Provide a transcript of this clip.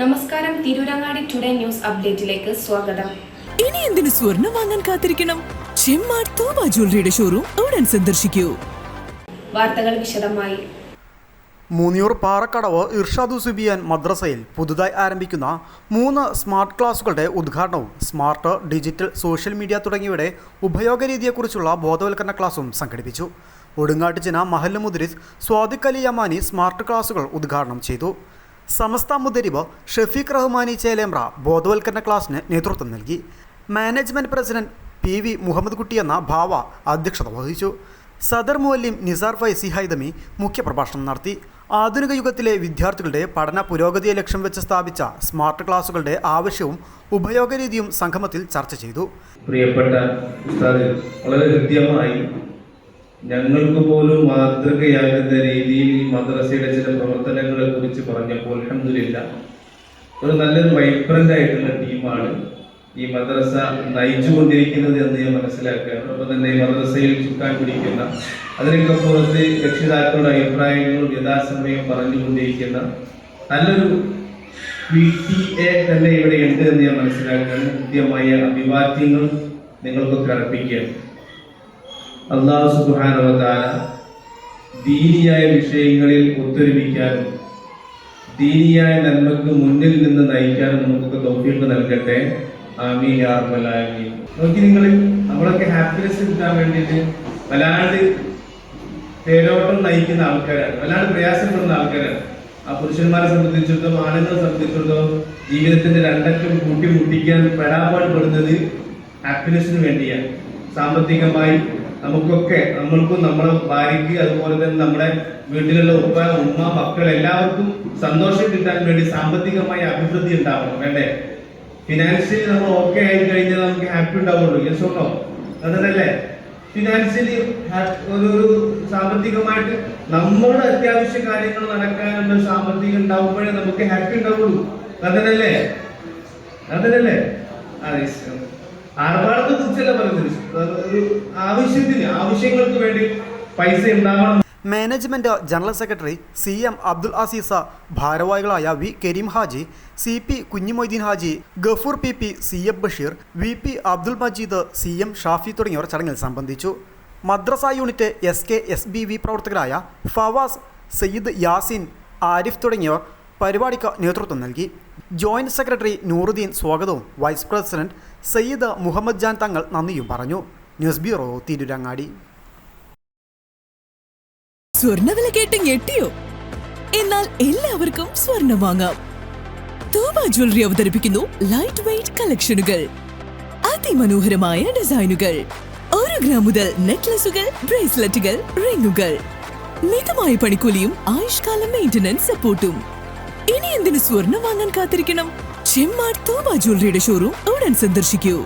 നമസ്കാരം Tirurangadi today news അപ്ഡേറ്റിലേക്ക് സ്വാഗതം. ഇനി എന്തിനു സ്വർണം വാങ്ങാൻ കാത്തിരിക്കണം? ചെമ്മാർ തോമ ജ്വല്ലറിയുടെ ഷോറൂം ഉടൻ സന്ദർശിക്കൂ. വാർത്തകൾ വിശദമായി. മൂന്നിയൂർ പാറക്കടവ് ഇർഷാദു സുബിയാൻ മദ്രസയിൽ പുതുതായി ആരംഭിക്കുന്ന മൂന്ന് സ്മാർട്ട് ക്ലാസുകളുടെ ഉദ്ഘാടനവും സ്മാർട്ട് ഡിജിറ്റൽ സോഷ്യൽ മീഡിയ തുടങ്ങിയവയുടെ ഉപയോഗരീതിയെക്കുറിച്ചുള്ള ബോധവൽക്കരണ ക്ലാസും സംഘടിപ്പിച്ചു. ഒടുങ്ങാട്ടുചിന മഹല്ല മുദ്രിസ് സ്വാദിഖ് അലി യമാനി സ്മാർട്ട് ക്ലാസുകൾ ഉദ്ഘാടനം ചെയ്തു. സമസ്ത മുതിരിവ് ഷഫീഖ് റഹ്മാനി ചേലേമ്ര ബോധവൽക്കരണ ക്ലാസ്സിന് നേതൃത്വം നൽകി. Management president P V Muhammad Kutty എന്ന ഭാവ അധ്യക്ഷത വഹിച്ചു. സദർ മുവല്ലിം നിസാർ ഫൈസി ഹൈദമി മുഖ്യപ്രഭാഷണം നടത്തി. ആധുനിക യുഗത്തിലെ വിദ്യാർത്ഥികളുടെ പഠന പുരോഗതിയെ ലക്ഷ്യം വെച്ച് സ്ഥാപിച്ച സ്മാർട്ട് ക്ലാസുകളുടെ ആവശ്യവും ഉപയോഗരീതിയും സംഗമത്തിൽ ചർച്ച ചെയ്തു. പ്രിയപ്പെട്ട വളരെ ഹൃദ്യമായി ഞങ്ങൾക്ക് പോലും മാതൃകയാകുന്ന രീതിയിൽ മദ്രസയുടെ ചില പ്രവർത്തനങ്ങളെ കുറിച്ച് പറഞ്ഞപ്പോൾ അൽഹംദുലില്ലാ ഒരു നല്ലൊരു വൈബ്രന്റ് ആയിട്ടുള്ള ടീമാണ് ഈ മദ്രസ നയിച്ചുകൊണ്ടിരിക്കുന്നത് എന്ന് ഞാൻ മനസ്സിലാക്കുകയാണ്. അപ്പൊ തന്നെ ഈ മദ്രസയിൽ ചുക്കാൻ പിടിക്കുന്ന അതിനൊക്കെ പുറത്ത് രക്ഷിതാക്കളുടെ അഭിപ്രായങ്ങളും യഥാസമയം പറഞ്ഞുകൊണ്ടിരിക്കുന്ന നല്ലൊരു പി ടി എ തന്നെ ഇവിടെ ഉണ്ട് എന്ന് ഞാൻ മനസ്സിലാക്കുകയാണ്. കൃത്യമായ അഭിവാദ്യങ്ങൾ നിങ്ങൾക്കൊക്കെ അർപ്പിക്കുകയാണ്. അള്ളാഹു സുബാനവതാര ദീനിയായ വിഷയങ്ങളിൽ ഒത്തൊരുമിക്കാനും ദീനിയായ നന്മക്ക് മുന്നിൽ നിന്ന് നയിക്കാനും നമുക്കൊക്കെ തൗഫീഖ് നൽകട്ടെ. ആമീൻ നോക്കി നിങ്ങൾ നമ്മളൊക്കെ ഹാപ്പിനെസ് കിട്ടാൻ വേണ്ടിയിട്ട് വല്ലാണ്ട് തേരോട്ടം നയിക്കുന്ന ആൾക്കാരാണ്. വല്ലാണ്ട് പ്രയാസപ്പെടുന്ന ആൾക്കാരാണ്. ആ പുരുഷന്മാരെ സംബന്ധിച്ചിടത്തോളം ആണുങ്ങളെ സംബന്ധിച്ചിടത്തോളം ജീവിതത്തിന്റെ രണ്ടറ്റം കൂട്ടിമുട്ടിക്കാൻ മുട്ടിക്കാൻ പെടാപ്പാട് പെടുന്നത് ഹാപ്പിനെസ്സിന് വേണ്ടിയാണ്. സാമ്പത്തികമായി നമുക്കൊക്കെ നമ്മൾക്കും നമ്മുടെ ഭാര്യയ്ക്ക് അതുപോലെ തന്നെ നമ്മുടെ വീട്ടിലുള്ള ഉപ്പ ഉമ്മ മക്കൾ എല്ലാവർക്കും സന്തോഷം കിട്ടാൻ വേണ്ടി സാമ്പത്തികമായ അഭിവൃദ്ധി ഉണ്ടാവണം വേണ്ടേ ഫിനാൻഷ്യലി നമ്മൾ ഓക്കെ ആയി കഴിഞ്ഞാൽ നമുക്ക് ഹാപ്പി ഉണ്ടാവുള്ളൂ യെസ് ഉണ്ടോ അതല്ലേ ഫിനാൻഷ്യലി ഒരു സാമ്പത്തികമായിട്ട് നമ്മുടെ അത്യാവശ്യ കാര്യങ്ങൾ നടക്കാനുള്ള സാമ്പത്തികം ഉണ്ടാവുമ്പോഴേ നമുക്ക് ഹാപ്പി ഉണ്ടാവുള്ളൂ. അതല്ലേ അതല്ലേ അതെ ആർഭാടത്തെ കുറിച്ചല്ല പറയുന്നത് ആവശ്യത്തിന് ആവശ്യങ്ങൾക്ക് വേണ്ടി പൈസ ഉണ്ടാവണം. Management general secretary C M Abdul Aziz ഭാരവാഹികളായ V Karim Haji C P Kunhimoideen Haji Gafoor P P C F Basheer V P Abdul Majeed C M Shafi തുടങ്ങിയവർ ചടങ്ങിൽ സംബന്ധിച്ചു. മദ്രസ unit S K S B V പ്രവർത്തകരായ ഫവാസ് സയ്യിദ് യാസിൻ ആരിഫ് തുടങ്ങിയവർ പരിപാടിക്ക് നേതൃത്വം നൽകി. Joint secretary Nooruddeen സ്വാഗതവും വൈസ് പ്രസിഡന്റ് സയ്യിദ് മുഹമ്മദ് ജാൻ തങ്ങൾ നന്ദിയും പറഞ്ഞു. News bureau Tirurangadi. സ്വർണവില കേട്ട് ഞെട്ടിയോ? എന്നാൽ എല്ലാവർക്കും സ്വർണം വാങ്ങാം. തൂവ ജ്വല്ലറി അവതരിപ്പിക്കുന്നു ലൈറ്റ് വെയിറ്റ് കളക്ഷനുകൾ അതിമനോഹരമായ ഡിസൈനുകൾ ഒരു ഗ്രാം മുതൽ നെക്ലസുകൾ ബ്രേസ്ലെറ്റുകൾ റിങ്ങുകൾ മിതമായ പണിക്കൂലിയും ആയുഷ്കാല മെയിന്റനൻസ് സപ്പോർട്ടും ഇനി എന്തിനു സ്വർണം വാങ്ങാൻ കാത്തിരിക്കണം? ചെമ്മാട് തോബ ജ്വല്ലറിയുടെ ഷോറൂം ഉടൻ സന്ദർശിക്കൂ.